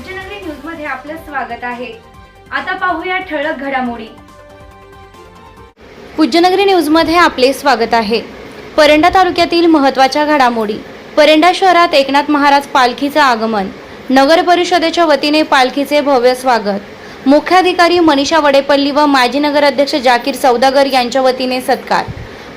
पूज्यनगरी न्यूजमध्ये आपलं स्वागत आहे. आता पाहूया ठळक घडामोडी. पूज्यनगरी न्यूजमध्ये आपले स्वागत आहे. परंडा तालुक्यातील महत्त्वाच्या घडामोडी. परंडा शहरात एकनाथ महाराज पालखीचं आगमन. नगर परिषदेच्या वतीने पालखीचे भव्य स्वागत. मुख्याधिकारी मनीषा वडेपल्ली व माजी नगराध्यक्ष जाकीर सौदागर यांच्या वतीने सत्कार.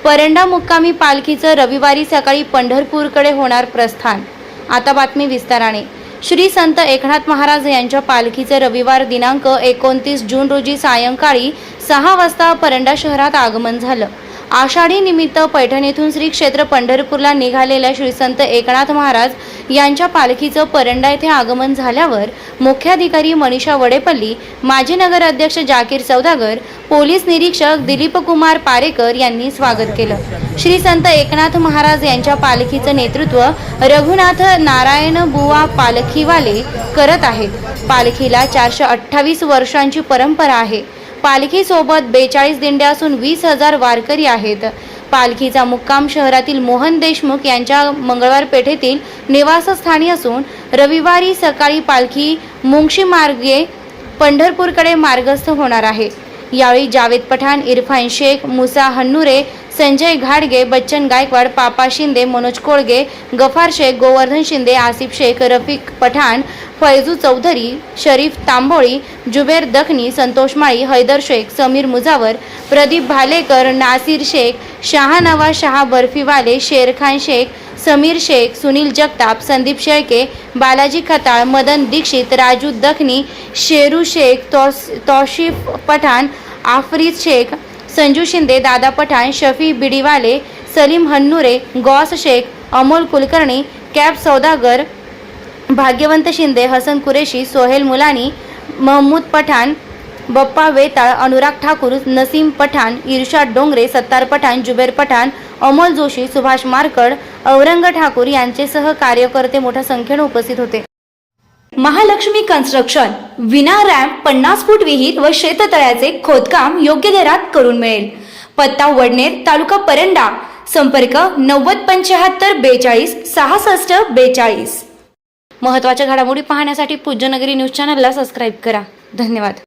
परंडा मुक्कामी पालखीचं रविवारी सकाळी पंढरपूरकडे होणार प्रस्थान. आता बातमी विस्ताराने. श्री संत एकनाथ महाराज यांच्या पालखीचे रविवार दिनांक एकोणतीस जून रोजी सायंकाळी सहा वाजता परंडा शहरात आगमन झालं. आषाढी निमित्त पैठणीतून श्री क्षेत्र पंढरपूरला निघालेल्या श्री संत एकनाथ महाराज यांच्या पालखीचं परंडा येथे आगमन झाल्यावर मुख्याधिकारी मनीषा वडेपल्ली माजी नगराध्यक्ष जाकीर सौदागर पोलीस निरीक्षक दिलीप कुमार पारेकर यांनी स्वागत केलं. श्री संत एकनाथ महाराज यांच्या पालखीचं नेतृत्व रघुनाथ नारायण बुवा पालखीवाले करत आहेत. पालखीला चारशे अठ्ठावीस वर्षांची परंपरा आहे. पालखीसोबत बेचाळीस दिंड्या असून वीस हजार वारकरी आहेत. पालखीचा मुक्काम शहरातील मोहन देशमुख यांच्या मंगळवार पेठेतील निवासस्थानी असून रविवारी सकाळी पालखी मुंगशी मार्गे पंढरपूरकडे मार्गस्थ होणार आहे. यावेळी जावेद पठाण इरफान शेख मुसा हन्नुरे संजय घाडगे बच्चन गायकवाड पापा शिंदे मनोज कोळगे गफार शेख गोवर्धन शिंदे आसिफ शेख रफिक पठाण फैजू चौधरी शरीफ तांबोळी जुबेर दखनी संतोष माळी हैदर शेख समीर मुजावर प्रदीप भालेकर नासिर शेख शहानवा शहा बर्फीवाले शेरखान शेख समीर शेख सुनील जगताप संदीप शेळके बालाजी खताळ मदन दीक्षित राजू दखनी शेरू शेख तौस तौशिफ पठाण आफरीद शेख संजू शिंदे दादा पठाण शफी बिडीवाले सलीम हन्नुरे गॉस शेख अमोल कुलकर्णी कॅब सौदागर भाग्यवंत शिंदे हसन कुरेशी सोहेल मुलानी महमूद पठाण बप्पा वेताळ अनुराग ठाकूर नसीम पठाण इर्शाद डोंगरे सत्तार पठाण जुबेर पठाण अमोल जोशी सुभाष मारकड औरंग ठाकूर यांचेसह कार्यकर्ते मोठ्या संख्येने उपस्थित होते. महालक्ष्मी कन्स्ट्रक्शन विना रॅम्प पन्नास फूट विहीर व शेततळ्याचे खोदकाम योग्य दरात करून मिळेल. पत्ता वडनेर तालुका परंडा. संपर्क नव्वद पंच्याहत्तर बेचाळीस सहासष्ट बेचाळीस. महत्त्वाच्या घडामोडी पाहण्यासाठी पूज्यनगरी न्यूज चॅनलला सबस्क्राईब करा. धन्यवाद.